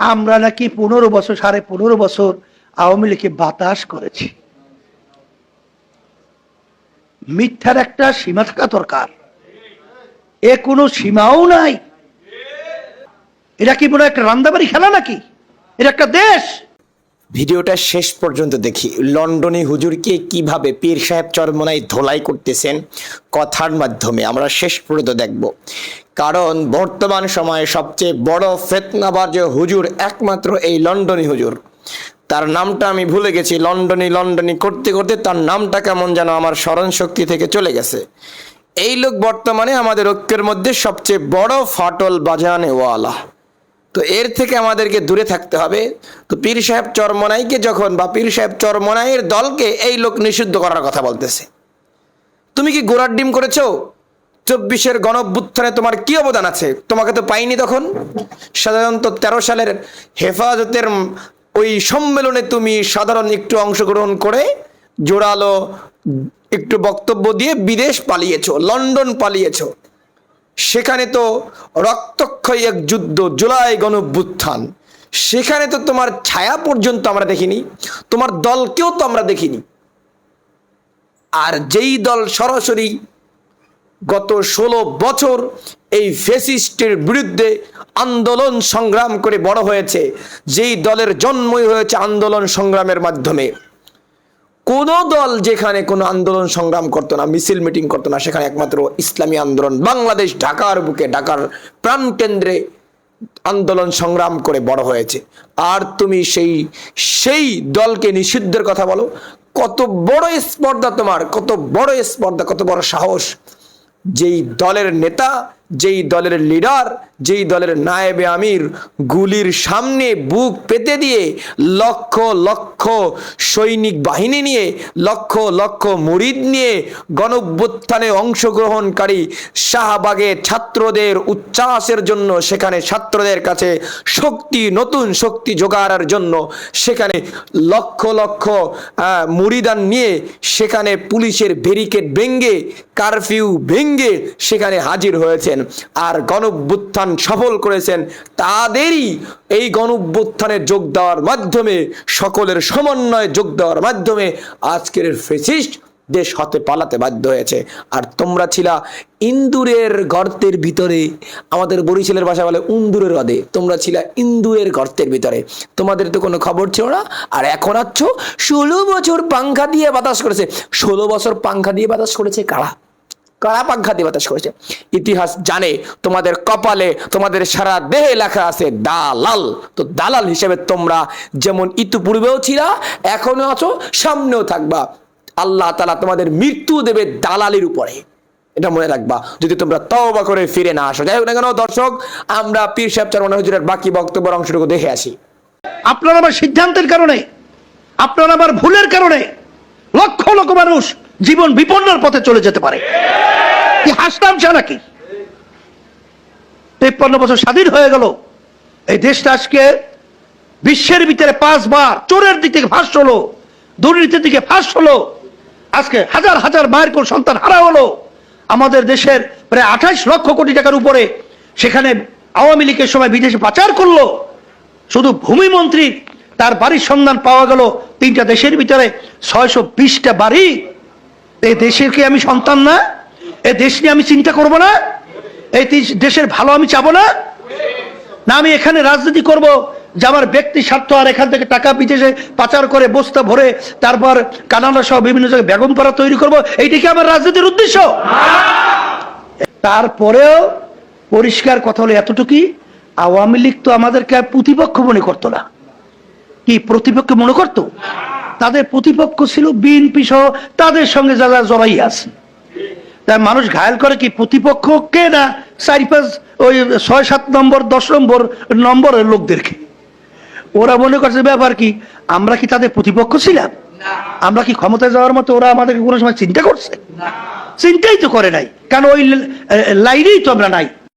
আমরা নাকি পনেরো বছর, সাড়ে পনেরো বছর আওয়ামী লীগকে বাতাস করেছি। মিথ্যার একটা সীমা থাকা দরকার। এ কোনো সীমাও নাই। এটা কি মনে একটা রান্দাবাড়ি খেলা নাকি? এটা একটা দেশ। ভিডিওটা শেষ পর্যন্ত দেখি। লন্ডনে হুজুরকে কীভাবে পীর সাহেব চরমনাই ধোলাই করতেছেন কথার মাধ্যমে আমরা শেষ পর্যন্ত দেখব। কারণ বর্তমান সময়ে সবচেয়ে বড় ফেতনাবার যে হুজুর একমাত্র এই লন্ডনী হুজুর। তার নামটা আমি ভুলে গেছি, লন্ডনী লন্ডনী করতে করতে তার নামটা কেমন যেন আমার স্মরণ শক্তি থেকে চলে গেছে। এই লোক বর্তমানে আমাদের ঐক্যের মধ্যে সবচেয়ে বড় ফাটল বাজানেওয়ালা। তো এর থেকে আমাদেরকে দূরে থাকতে হবে। তো পীর সাহেব চরমনাইকে যখন বা পীর সাহেব চরমনাইয়ের দলকে এই লোক নিষিদ্ধ করার কথা বলতেছে। তুমি কি গোড়ার ডিম করেছ? চব্বিশের গণভ্যুত্থানে তোমার কি অবদান আছে? তোমাকে তো পাইনি তখন। সাধারণত তেরো সালের হেফাজতের ওই সম্মেলনে তুমি সাধারণ একটু অংশগ্রহণ করে জোরালো একটু বক্তব্য দিয়ে বিদেশ পালিয়েছো, লন্ডন পালিয়েছো। সেখানে তো রক্তক্ষয়ী এক যুদ্ধ জুলাই গণভ্যুত্থান। সেখানে তো তোমার ছায়া পর্যন্ত আমরা দেখিনি, তোমার দলকেও তো আমরা দেখিনি। আর যেই দল সরাসরি গত ষোলো বছর এই ফেসিস্টের বিরুদ্ধে আন্দোলন সংগ্রাম করে বড় হয়েছে, যেই দলের জন্মই হয়েছে আন্দোলন সংগ্রামের মাধ্যমে। কোন দল যেখানে কোনো আন্দোলন সংগ্রাম করতো না, মিছিল মিটিং করতো না, সেখানে একমাত্র ইসলামী আন্দোলন, বাংলাদেশ ঢাকার বুকে, ঢাকার প্রাণকেন্দ্রে আন্দোলন সংগ্রাম করে বড় হয়েছে। আর তুমি সেই সেই দলকে নিষিদ্ধের কথা বলো, কত বড় স্পর্ধা তোমার, কত বড় স্পর্ধা, কত বড় সাহস, যেই দলের নেতা যেই দলের লিডার, যেই দলের নায়েবে আমির, গুলির সামনে বুক পেতে দিয়ে লক্ষ লক্ষ সৈনিক বাহিনী নিয়ে, লক্ষ লক্ষ মুরিদ নিয়ে গণভ্যুত্থানে অংশগ্রহণকারী শাহবাগে ছাত্রদের উচ্ছ্বাসের জন্য, সেখানে ছাত্রদের কাছে শক্তি, নতুন শক্তি জোগাড়ার জন্য, সেখানে লক্ষ লক্ষ মুরিদান নিয়ে, সেখানে পুলিশের ব্যারিকেড ভেঙ্গে কারফিউ ভেঙ্গে সেখানে হাজির হয়েছেন। আর গণভ্যুত্থান সফল করেছেন, তাদেরই এই গণভ্যুত্থানে যোগ দেওয়ার মাধ্যমে, সকলের সমন্বয়ে যোগ দেওয়ার মাধ্যমে আজকের ফেসিস্ট দেশ হতে পালাতে বাধ্য হয়েছে। আর তোমরা ছিলা ইন্দুরের গর্তের ভিতরে। আমাদের বরিশালের ভাষা বলে উন্দুরের হ্রদে। তোমরা ছিলা ইন্দুরের গর্তের ভিতরে। তোমাদের তো কোনো খবর ছিল না? আর এখন আচ্ছ ষোলো বছর পাংখা দিয়ে বাতাস করেছে। ষোলো বছর পাংখা দিয়ে বাতাস করেছে কারা? দিয়ে বাতাস করেছে ইতিহাস জানে, তোমাদের কপালে, তোমাদের সারা দেহে লেখা আছে দালাল। তো দালাল হিসেবে তোমরা যেমন ইতিপূর্বেও ছিলা এখনও আছো, সামনেও থাকবা। আল্লাহ তালা তোমাদের মৃত্যু দেবে দালালির উপরে। এটা মনে রাখবা। যদি তোমরা তওবা করে ফিরে না আসো, যাই হোক না কেন, দর্শক, আমরা পীর সাহেব চরমনা হুজুরের বাকি বক্তব্যের অংশটুকু দেখে আসি। আপনার আমার সিদ্ধান্তের কারণে, আপনার আমার ভুলের কারণে লক্ষ লক্ষ মানুষ জীবন বিপন্নর পথে চলে যেতে পারে। কি হাসতাম চা নাকি? তেপ্পান্ন বছর স্বাধীন হয়ে গেল। এই দেশটা আজকে বিশ্বের ভিতরে পাঁচবার চোরের দিক থেকে ফাঁস হলো, দুর্নীতির দিকে ফাঁস হলো। আজকে হাজার হাজার মায়ের কোন সন্তান হারা হলো। আমাদের দেশের প্রায় আঠাইশ লক্ষ কোটি টাকার উপরে সেখানে আওয়ামী লীগের সময় বিদেশে পাচার করল। শুধু ভূমিমন্ত্রী তার বাড়ির সন্ধান পাওয়া গেল। তিনটা দেশের ভিতরে ছয়শো বিশটা বাড়ি এই দেশের কি আমি সন্তান না? এই দেশ নিয়ে আমি চিন্তা করব না? এই দেশের ভালো আমি চাবো না? না, আমি এখানে রাজনীতি করব যে আমার ব্যক্তি স্বার্থ আর এখান থেকে টাকা বিদেশে পাচার করে বস্তা ভরে তারপর কানাডা সহ বিভিন্ন জায়গায় বেগম পাড়া তৈরি করব। এইটা কি আমার রাজনীতির উদ্দেশ্য? তারপরেও পরিষ্কার কথা হলো এতটুকুই আওয়ামী লীগ তো আমাদেরকে প্রতিপক্ষ মনে করতো না। কি, প্রতিপক্ষ মনে করতো? তাদের প্রতিপক্ষ ছিল বিএনপি সহ তাদের সঙ্গে যারা জড়াই আছে। তাই মানুষ ঘায়াল করে কি প্রতিপক্ষকে না? চারি পাঁচ ওই ছয় সাত নম্বর, দশ নম্বর, নম্বরের লোকদেরকে। ওরা মনে করছে ব্যাপার কি, আমরা কি তাদের প্রতিপক্ষ ছিলাম? আমরা কি ক্ষমতায় যাওয়ার মতো ওরা আমাদেরকে কোনো সময় চিন্তা করছে? চিন্তাই তো করে নাই। কারণ ওই লাইনেই তো আমরা নাই।